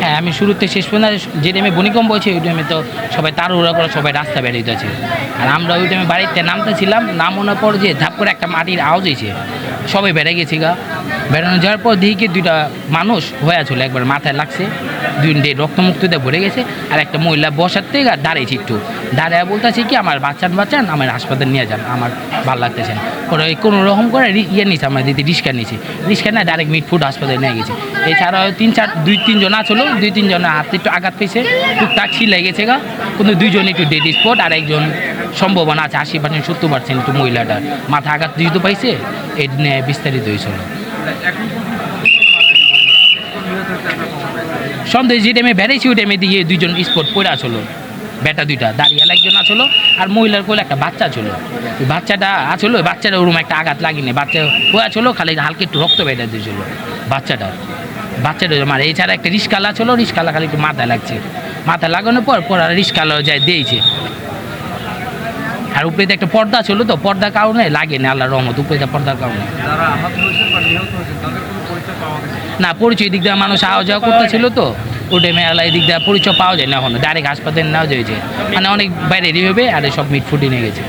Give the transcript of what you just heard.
হ্যাঁ আমি শুরুতে শেষ পর্যন্ত যে টাইমে ভূমিকম্প হয়েছে, ওই টাইমে তো সবাই তাড়াহুড়া করে সবাই রাস্তা বেরিয়ে আছে আর আমরা ওই টাইমে বাড়িতে নামতেছিলাম, নামানোর পর যে ধাপ করে একটা মাটির আওয়াজ হয়েছে, সবাই বেড়ে গেছি গা। বেড়ানো যাওয়ার পর দিকে দুইটা মানুষ হয়ে আছে, একবার মাথায় লাগছে। দুই রক্তমুক্তিতে ভরে গেছে আর একটা মহিলা বসার থেকে আর দাঁড়িয়েছে একটু। দাঁড়িয়ে বলতেছে কি, আমার বাচ্চান বাচ্চান আমার হাসপাতাল নিয়ে যান, আমার ভালো লাগতেছে না। ওরা কোনো রকম করে ইয়ে নিয়েছে আমার দিদি রিক্সা নিয়েছে রিক্সা না ডাইরেক্ট মিট ফুড হাসপাতালে নিয়ে গেছে। এছাড়াও তিন চার, দুই তিনজন আছিল দুই তিনজনের হাতে একটু আঘাত পেয়েছে। টুকটাক ছিলে গেছে গা। কিন্তু দুইজন একটু ডেড স্পট আর একজন সম্ভাবনা আছে আশি পার্সেন্ট সত্তর পার্সেন্ট একটু মহিলাটার। মাথা আঘাত যেহেতু পাইছে এই নিয়ে বিস্তারিত হয়েছিল সন্দেহ যে টাইমে বেড়েছি ওই টাইমে দিয়ে দুইজন স্পট পড়ে আসলো। বেটা দুইটা দাঁড়িয়ে একজন আসলো আর মহিলার কোলে একটা বাচ্চা ছিল ওই বাচ্চাটা আসলো বাচ্চাটা ওরকম একটা আঘাত লাগেনি। বাচ্চা হয়ে ছিল খালি হালকা একটু রক্ত বেটা দিয়েছিল বাচ্চাটা বাচ্চাটা আমার এছাড়া একটা রিস্কালা ছিল রিস্কালা খালি একটু মাথায় লাগছে। মাথা লাগানোর পর পর আর রিস্কালা যায় দিয়েছে। আর উপরে একটা পর্দা ছিল তো পর্দার কারণে লাগেনি আল্লাহ রহমত উপরে পর্দার কারণে। না পরিচয় দিক দিয়ে মানুষ আওয়া যাওয়া করতেছিল তো। ওটা মেলা দিক দিয়ে পরিচয় পাওয়া যায় না এখন। ডাইরেক্ট হাসপাতালে নেওয়া যায় মানে অনেক বাইরে রেডি হবে আর সব মিট ফুটে নিয়ে গেছে।